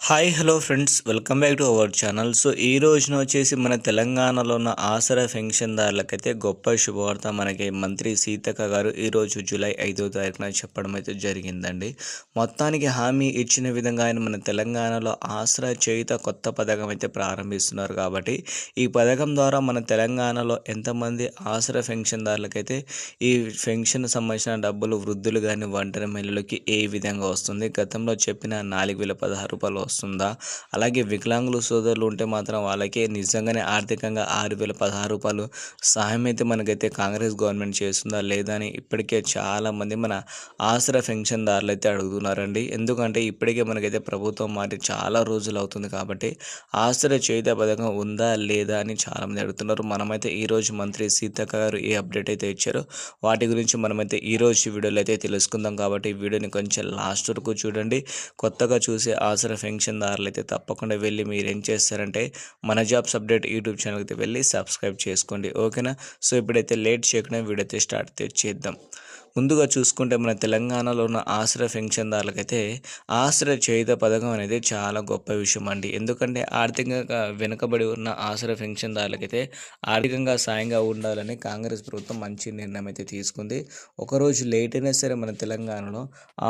Hi hello friends. Welcome back to our channel. So ఈ రోజున వచ్చేసి మన తెలంగాణలో ఉన్న ఆసరా పెన్షన్దారులకైతే గొప్ప శుభవార్త మనకి మంత్రి సీతక్క గారు ఈరోజు జూలై ఐదో తారీఖున చెప్పడం అయితే జరిగిందండి. మొత్తానికి హామీ ఇచ్చిన విధంగా ఆయన మన తెలంగాణలో ఆసరా చేయుత కొత్త పథకం అయితే ప్రారంభిస్తున్నారు కాబట్టి ఈ పథకం ద్వారా మన తెలంగాణలో ఎంతమంది ఆసరా పెన్షన్దారులకైతే ఈ పెన్షన్ సంబంధించిన డబ్బులు వృద్ధులు కానీ ఒంటరి మహిళలకి ఏ విధంగా వస్తుంది? గతంలో చెప్పిన నాలుగు వేల పదహారు రూపాయలు వస్తుందా? అలాగే వికలాంగులు సోదరులు ఉంటే మాత్రం వాళ్ళకే నిజంగానే ఆర్థికంగా ఆరు వేల పదహారు రూపాయలు సహాయం అయితే మనకైతే కాంగ్రెస్ గవర్నమెంట్ చేస్తుందా లేదా అని ఇప్పటికే చాలామంది మన ఆసరా పెన్షన్దారులు అయితే అడుగుతున్నారండి. ఎందుకంటే ఇప్పటికే మనకైతే ప్రభుత్వం మారి చాలా రోజులు అవుతుంది కాబట్టి ఆసరా చేయుత పథకం ఉందా లేదా అని చాలామంది అడుగుతున్నారు. మనమైతే ఈరోజు మంత్రి సీతక్క గారు ఏ అప్డేట్ అయితే ఇచ్చారో వాటి గురించి మనమైతే ఈరోజు వీడియోలో అయితే తెలుసుకుందాం కాబట్టి వీడియోని కొంచెం లాస్ట్ వరకు చూడండి. కొత్తగా చూసే ఆసరా పెన్షన్దారులు అయితే తప్పకుండా వెళ్ళి మీరు ఏం చేస్తారంటే మన జాబ్స్ అప్డేట్ యూట్యూబ్ ఛానల్కి అయితే వెళ్ళి సబ్స్క్రైబ్ చేసుకోండి. ఓకేనా? సో ఇప్పుడైతే లేట్ చేయకుండా వీడియో అయితే స్టార్ట్ చేద్దాం. ముందుగా చూసుకుంటే మన తెలంగాణలో ఉన్న ఆశ్రయ పెన్షన్దారులకైతే ఆశ్రయ చేయుత పథకం అనేది చాలా గొప్ప విషయం అండి. ఎందుకంటే ఆర్థికంగా వెనుకబడి ఉన్న ఆశ్రయ పెన్షన్దారులకైతే ఆర్థికంగా సాయంగా ఉండాలని కాంగ్రెస్ ప్రభుత్వం మంచి నిర్ణయం అయితే తీసుకుంది. ఒకరోజు లేట్ అయినా సరే మన తెలంగాణలో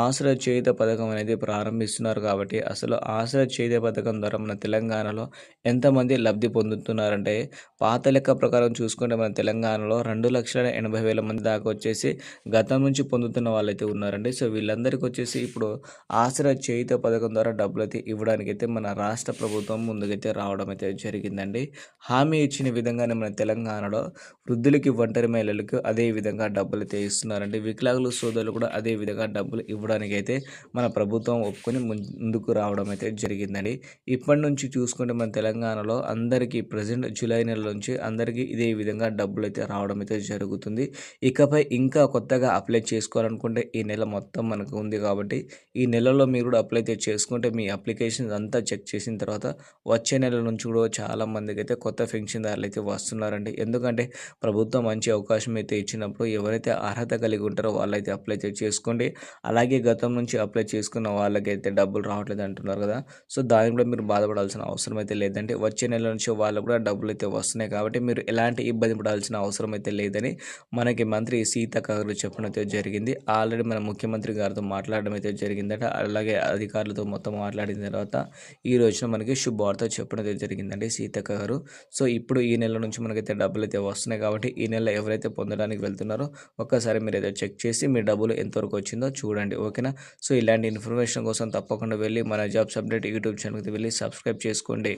ఆశ్రయ చేయుత పథకం అనేది ప్రారంభిస్తున్నారు కాబట్టి అసలు ఆశ్రయ చేయుత పథకం ద్వారా మన తెలంగాణలో ఎంతమంది లబ్ధి పొందుతున్నారంటే పాత లెక్క ప్రకారం చూసుకుంటే మన తెలంగాణలో రెండు లక్షల ఎనభై వేల మంది దాకా వచ్చేసి గతం నుంచి పొందుతున్న వాళ్ళైతే ఉన్నారండి. సో వీళ్ళందరికీ వచ్చేసి ఇప్పుడు ఆసరా చేయుత పథకం ద్వారా డబ్బులు అయితే ఇవ్వడానికి అయితే మన రాష్ట్ర ప్రభుత్వం ముందుకైతే రావడం అయితే జరిగిందండి. హామీ ఇచ్చిన విధంగానే మన తెలంగాణలో వృద్ధులకి ఒంటరి మహిళలకు అదే విధంగా డబ్బులు అయితే ఇస్తున్నారండి. వికలాంగులు సోదరులు కూడా అదే విధంగా డబ్బులు ఇవ్వడానికి అయితే మన ప్రభుత్వం ఒప్పుకొని ముందుకు రావడం అయితే జరిగిందండి. ఇప్పటి నుంచి చూసుకుంటే మన తెలంగాణలో అందరికీ ప్రజెంట్ జూలై నెల నుంచి అందరికీ ఇదే విధంగా డబ్బులు అయితే రావడం అయితే జరుగుతుంది. ఇకపై ఇంకా కొత్తగా అప్లై చేసుకోవాలనుకుంటే ఈ నెల మొత్తం మనకు ఉంది కాబట్టి ఈ నెలలో మీరు కూడా అప్లై అయితే చేసుకుంటే మీ అప్లికేషన్స్ అంతా చెక్ చేసిన తర్వాత వచ్చే నెల నుంచి కూడా చాలామందికి అయితే కొత్త పెన్షన్దారులు అయితే వస్తున్నారండి. ఎందుకంటే ప్రభుత్వం మంచి అవకాశం అయితే ఇచ్చినప్పుడు ఎవరైతే అర్హత కలిగి ఉంటారో వాళ్ళైతే అప్లై చేసుకోండి. అలాగే గతం నుంచి అప్లై చేసుకున్న వాళ్ళకైతే డబ్బులు రావట్లేదు అంటున్నారు కదా. సో దాని కూడా మీరు బాధపడాల్సిన అవసరం అయితే లేదంటే వచ్చే నెల నుంచి వాళ్ళకు కూడా డబ్బులు అయితే వస్తున్నాయి కాబట్టి మీరు ఎలాంటి ఇబ్బంది పడాల్సిన అవసరం అయితే లేదని మనకి మంత్రి సీతక్క గారు అయితే జరిగింది. ఆల్రెడీ మన ముఖ్యమంత్రి గారితో మాట్లాడడం అయితే జరిగిందట. అలాగే అధికారులతో మొత్తం మాట్లాడిన తర్వాత ఈ రోజున మనకి శుభవార్త చెప్పడం అయితే జరిగిందండి సీతక్క గారు. సో ఇప్పుడు ఈ నెల నుంచి మనకైతే డబ్బులు అయితే వస్తున్నాయి కాబట్టి ఈ నెల ఎవరైతే పొందడానికి వెళ్తున్నారో ఒక్కసారి మీరు అయితే చెక్ చేసి మీ డబ్బులు ఎంతవరకు వచ్చిందో చూడండి. ఓకేనా? సో ఇలాంటి ఇన్ఫర్మేషన్ కోసం తప్పకుండా వెళ్ళి మన జాబ్స్ అప్డేట్ యూట్యూబ్ ఛానల్కి వెళ్ళి సబ్స్క్రైబ్ చేసుకోండి.